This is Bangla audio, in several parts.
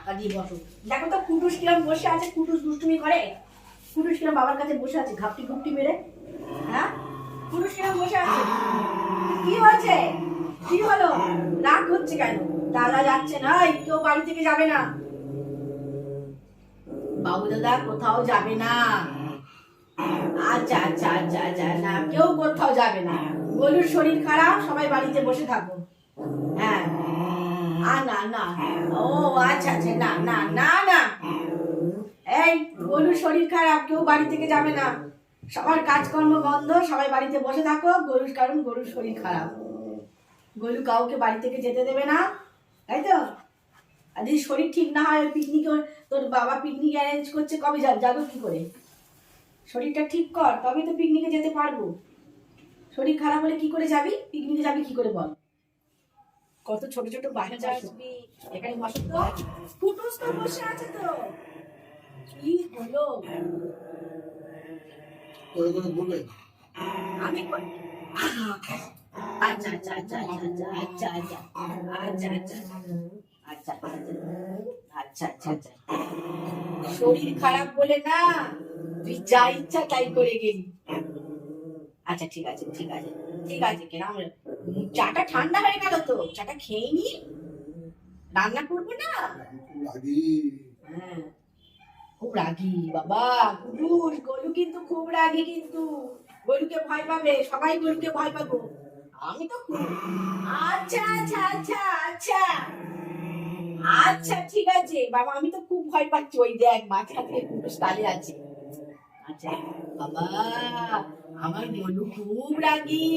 টাকা দিয়ে বসো। দেখো তো, কুটুস কিরম বসে আছে, কুটুস দুষ্টুমি করে। কুটুস কিরম বাবার কাছে বসে আছে, ঘাপটি ঘুপটি মেরে। হ্যাঁ? কুটুস কিরম বসে আছে? কি হয়েছে? কি হলো? রাগ হচ্ছে কেন? দাদা যাচ্ছে না কেউ বাড়ি থেকে যাবে না। বাবু দাদা, কোথাও যাবে না। আচ্ছা আচ্ছা আচ্ছা আচ্ছা না, কেউ কোথাও যাবে না। গলুর শরীর খারাপ, সবাই বাড়িতে বসে থাকো। আ, না না। ও আচ্ছা আচ্ছা না না না না। এই গলুর শরীর খারাপ, কেউ বাড়ি থেকে যাবে না। সবার কাজকর্ম বন্ধ, সবাই বাড়িতে বসে থাকো, গরুর কারণ গরুর শরীর খারাপ। গরু কাউকে বাড়ি থেকে যেতে দেবে না, তাই তো? আর যদি শরীর ঠিক না হয় পিকনিক তোর বাবা পিকনিক অ্যারেঞ্জ করছে, কবে যাব? যাব কি করে? শরীরটা ঠিক কর তবে তো পিকনিকে যেতে পারব। শরীর খারাপ হলে কি করে যাবি? পিকনিকে যাবি কি করে বল? কত ছোট ছোট বাচ্চা আসবি এখানে বসে তো ফুটুস তো বসে আছে তো কি হলো করে করে বলবে আমি কই- আচ্ছা আচ্ছা আচ্ছা আচ্ছা আচ্ছা আচ্ছা আচ্ছা আচ্ছা আচ্ছা আচ্ছা আচ্ছা আচ্ছা শরীর খারাপ বলে না তুই যা ইচ্ছা তাই করে গেলি আচ্ছা ঠিক আছে ঠিক আছে ঠিক আছে কেরাম চাটা ঠান্ডা হয়ে গেল তো চাটা খেয়ে নি? রান্না করব না? হ্যাঁ খুব রাগি বাবা কুটুস গলু কিন্তু খুব রাগি কিন্তু। গরুকে ভয় পাবে সবাই গরুকে ভয় পাবো। আমি তো আচ্ছা আচ্ছা আচ্ছা আচ্ছা। আচ্ছা ঠিক আছে। বাবা আমি তো খুব ভয় পাচ্ছি। ওই দেখ মাঝখান থেকে কুটুস তালে আছে। আচ্ছা বাবা আমার গলু খুব রাগি।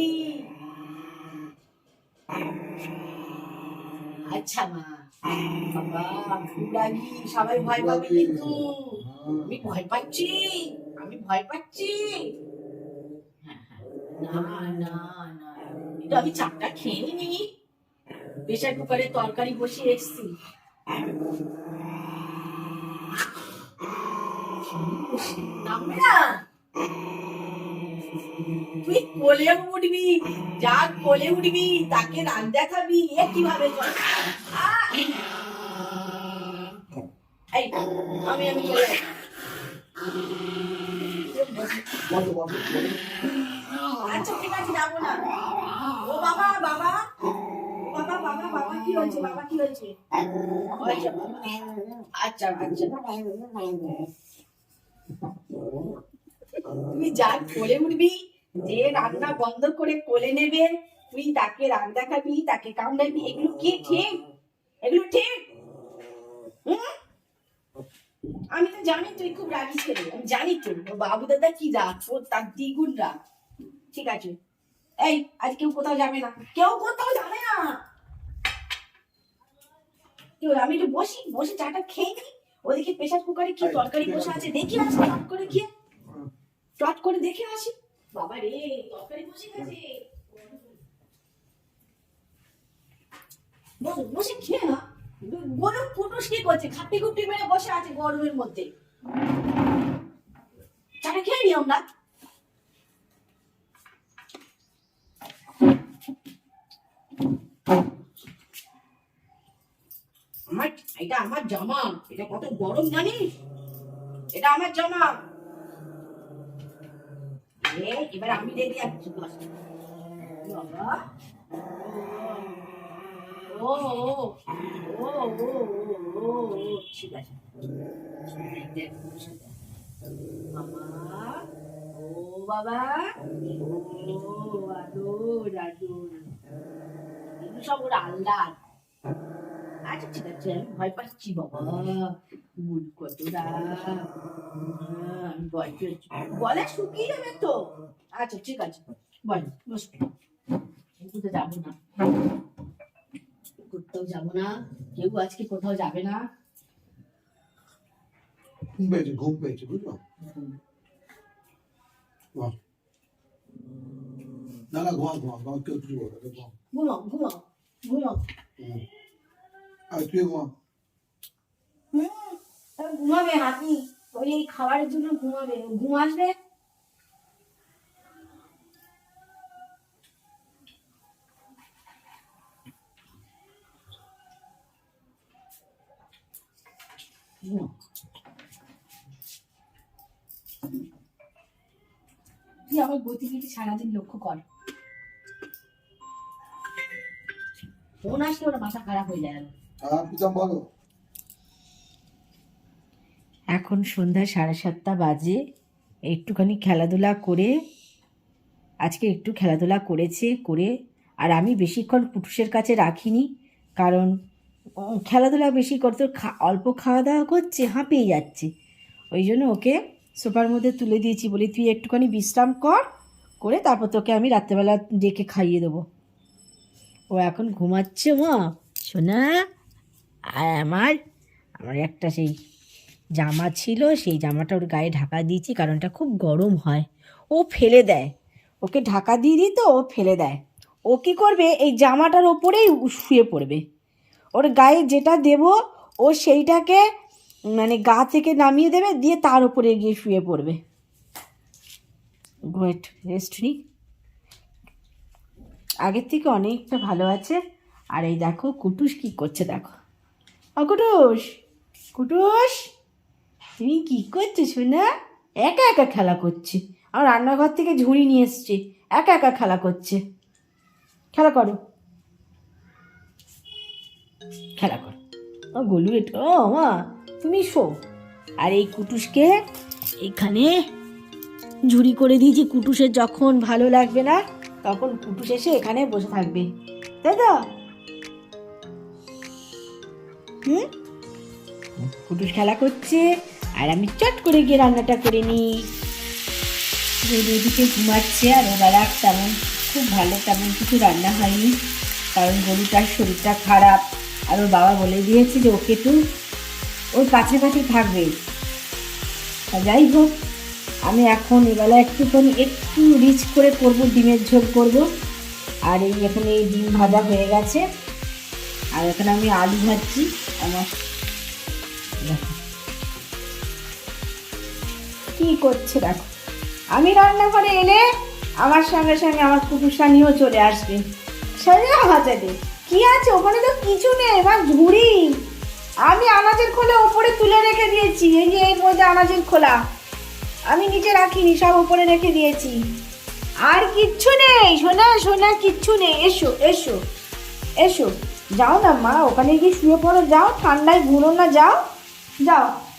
আচ্ছা মা। সবাই ভয় পাবে আমি ভয় পাচ্ছি, আমি ভয় পাচ্ছি। না না না খেয়ে নি প্রেশার কুকারে তরকারি বসিয়ে এসছি। নামবে না। তুই কোলে উঠবি যা কোলে উঠবি, তাকে রাগ দেখাবি এ কীভাবে আমি আমি চলে আচ্ছা ঠিক আছে, যাব না। ও বাবা বাবা। বাবা বাবা বাবা, কি হয়েছে, বাবা, কি হয়েছে? আচ্ছা আচ্ছা। তুই যা কোলে উঠবি যে রান্না বন্ধ করে কোলে নেবে তুই তাকে রাগ দেখাবি তাকে কামড়াবি এগুলো কি ঠিক? এগুলো ঠিক? আমি তো জানি তুই খুব রাগি ছেলে আমি জানি তো বাবু দাদা কি রাগ ও তার দ্বিগুণ রাগ। ঠিক আছে। এই আজ কেউ কোথাও যাবে না। কেউ কোথাও যাবে না। আমি একটু বসি বসে চাটা খেয়ে নি? ওদিকে প্রেশার কুকারে কি তরকারি বসে আছে? দেখি চট করে গিয়ে চট করে দেখে আসি। বাবা রে তরকারি বসে গেছে। বসে খেয়ে না গরম পুটুস কি করছে? খাপটি খুপটি মেরে বসে আছে গরমের মধ্যে। চাটা খেয়ে নি আমরা। আমার এটা আমার জামা। এটা কত গরম জানিস? এটা আমার জামা। এ, এবার আমি যাচ্ছি বাস। বাবা ও ও ও ও ও ঠিক আছে দেখ, দেখ। মামা ও বাবা ও আদর আদর সব ওর আল্লাহ আচ্ছা ঠিক আছে আমি ভয় পাচ্ছি বাবা বুল কতটা আমি ভয় পেয়েছি গলা শুকিয়ে যাবে তো আচ্ছা ঠিক আছে বল বস কোথাও যাব না কোথাও যাব না কেউ আজকে কোথাও যাবে না ঘুম পেয়েছে ঘুম পেয়েছে বুঝলো ঘুমাও। না না ঘুমা ঘুমা ঘুমা কেউ কিছু বলবে না, ঘুমাও ঘুমাও ঘুমাও ঘুমাও হুম। আর তুই ঘুমা হুম তা ঘুমাবে হাতি ওই এই খাবারের জন্য ঘুমাবে। ঘুম আসবে? তুই আমার গতিবিধি সারাদিন লক্ষ্য কর। ফোন আসলে ওর মাথা খারাপ হয়ে যায়। আরও। বলো। এখন সন্ধ্যা সাড়ে সাতটা বাজে। একটুখানি খেলাধুলা করে, আজকে একটু খেলাধুলা করেছে, করে, আর আমি বেশিক্ষণ পুটুসের কাছে রাখিনি, কারণ খেলাধুলা বেশি করতে অল্প খাওয়া দাওয়া করছে, হাঁপিয়ে যাচ্ছে। ওই জন্য ওকে সোফার মধ্যে তুলে দিয়েছি বলি, তুই একটুখানি বিশ্রাম কর, করে তারপর তোকে আমি রাত্রেবেলা ডেকে খাইয়ে দেবো। ও এখন ঘুমাচ্ছে মা। শোনা, আর আমার আমার একটা সেই জামা ছিল, সেই জামাটা ওর গায়ে ঢাকা দিয়েছি কারণ এটা খুব গরম হয়। ও ফেলে দেয়। ওকে ঢাকা দিয়ে দিই তো, ও ফেলে দেয়। ও কী করবে? এই জামাটার ওপরেই শুয়ে পড়বে। ওর গায়ে যেটা দেব, ও সেইটাকে মানে গা থেকে নামিয়ে দেবে, দিয়ে তার ওপরে গিয়ে শুয়ে পড়বে। ওয়েট রেস্ট নি আগের থেকে অনেকটা ভালো আছে। আর এই দেখো, কুটুস কি করছে দেখো। ও কুটুস! কুটুস! তুমি কি করছ শোনা একা একা খেলা করছে। আর রান্নাঘর থেকে ঝুড়ি নিয়ে এসছে। একা একা খেলা করছে। খেলা করো। খেলা করো। গলু এটা ও মা, তুমি শো। আর এই কুটুসকে এখানে ঝুড়ি করে দিয়েছি। কুটুসের যখন ভালো লাগবে না, তখন কুটুস এসে এখানে বসে থাকবে। তাই তো? হুম? কুটুস খেলা করছে। আর আমি চট করে গিয়ে রান্নাটা করে নিই। ওদিকে ঘুমাচ্ছে আর ওবেলা তেমন খুব ভালো তেমন কিছু রান্না হয়নি, কারণ গরুটার শরীরটা খারাপ। আর ওর বাবা বলে দিয়েছে যে ওকে একটু ওর কাছাকাছি থাকবে। যাই হোক, আমি এখন এবেলা একটুখানি একটু রিচ করে করব, ডিমের ঝোল করব। আর এই এখন এই ডিম ভাজা হয়ে গেছে। আর এখানে আমি আলু ভাজছি, আমার কি করছে দেখো। আমি রান্নাঘরে এলে আমার সঙ্গে সঙ্গে আমার কুকুরসানিও চলে আসবে। সোজা হাজারে কি আছে? ওখানে তো কিছু নেই বা ঝুড়ি। আমি আনাজের খোলা ওপরে তুলে রেখে দিয়েছি। এই যে এর মধ্যে আনাজের খোলা। আমি নিচে রাখিনি, সব ওপরে রেখে দিয়েছি। আর কিচ্ছু নেই। সোনা সোনা, কিচ্ছু নেই। এসো এসো এসো। যাও না মা, ওখানে গিয়ে শুয়ে পড়ো। যাও, ঠান্ডায় ঘুরো না, যাও। যাও।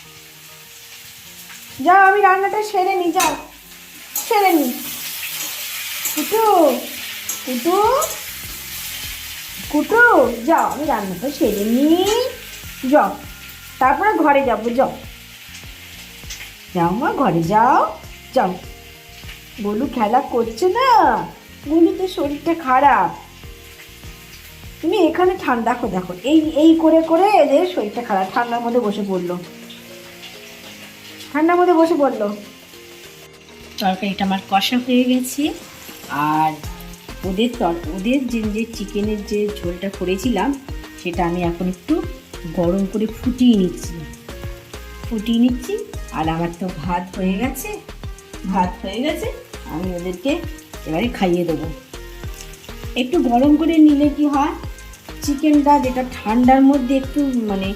যাও, আমি রান্নাটা সেরে নি, যাও। সেরে নি। কুটু কুটু কুটু, যাও, আমি রান্নাটা সেরে নি। যাও, তারপরে ঘরে যাব, যাও। যাও মা, ঘরে যাও যাও। বলু খেলা করছে না? বলু তো শরীরটা খারাপ। তুমি এখানে ঠান্ডা, দেখো দেখো, এই এই করে করে এদের শরীরটা খারাপ, ঠান্ডার মধ্যে বসে পড়ল। ঠান্ডার মধ্যে বসে পড়ল। তরকারিটা আমার কষা হয়ে গেছে। আর ওদের তর, ওদের যে যে চিকেনের যে ঝোলটা করেছিলাম, সেটা আমি এখন একটু গরম করে ফুটিয়ে নিচ্ছি। ফুটিয়ে নিচ্ছি, আর আমার তো ভাত হয়ে গেছে। ভাত হয়ে গেছে, আমি ওদেরকে এবারে খাইয়ে দেবো। একটু গরম করে নিলে কি হয়? চিকেনটা যেটা ঠান্ডার মধ্যে একটু মানে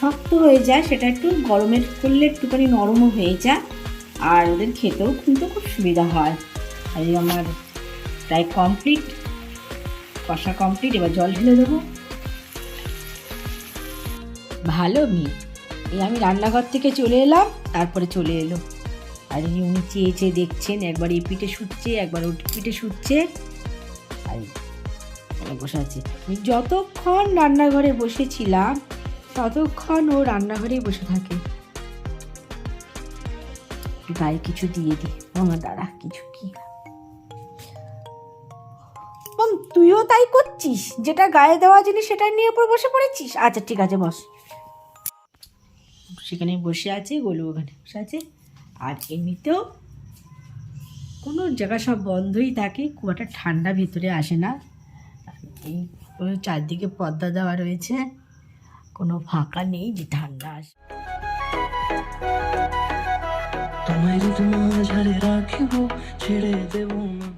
শক্ত হয়ে যায়, সেটা একটু গরমের করলে একটুখানি নরমও হয়ে যায়। আর ওদের খেতেও কিন্তু খুব সুবিধা হয়। আর আমার প্রায় কমপ্লিট কষা কমপ্লিট এবার জল ঢেলে দেবো। ভালো মেয়ে এই আমি রান্নাঘর থেকে চলে এলাম, তারপরে চলে এলো। আর এই উনি চেয়ে চেয়ে দেখছেন, একবার এই পিঠে শুচ্ছে, একবার ওই পিঠে শুচ্ছে। আর বসে আছে। যতক্ষণ রান্নাঘরে বসেছিলাম ততক্ষণ ও রান্নাঘরেই বসে থাকে। গায়ে কিছু দিয়ে দি। আমার দাঁড়া কিছু কি? তুইও তাই করছিস? যেটা গায়ে দেওয়া জিনিস সেটা নিয়ে উপর বসে পড়েছিস? আচ্ছা ঠিক আছে বস। সেখানে বসে আছে গোলু ওখানে বসে আছে। আর এমনিতেও কোনো জায়গা সব বন্ধই থাকে খুব একটা ঠান্ডা ভেতরে আসে না। এই চারদিকে পর্দা দেওয়া রয়েছে। কোনো ফাঁকা নেই যে ঠান্ডা আসবে তোমায় যদি মাঝারে রাখিব ছেড়ে দেব না।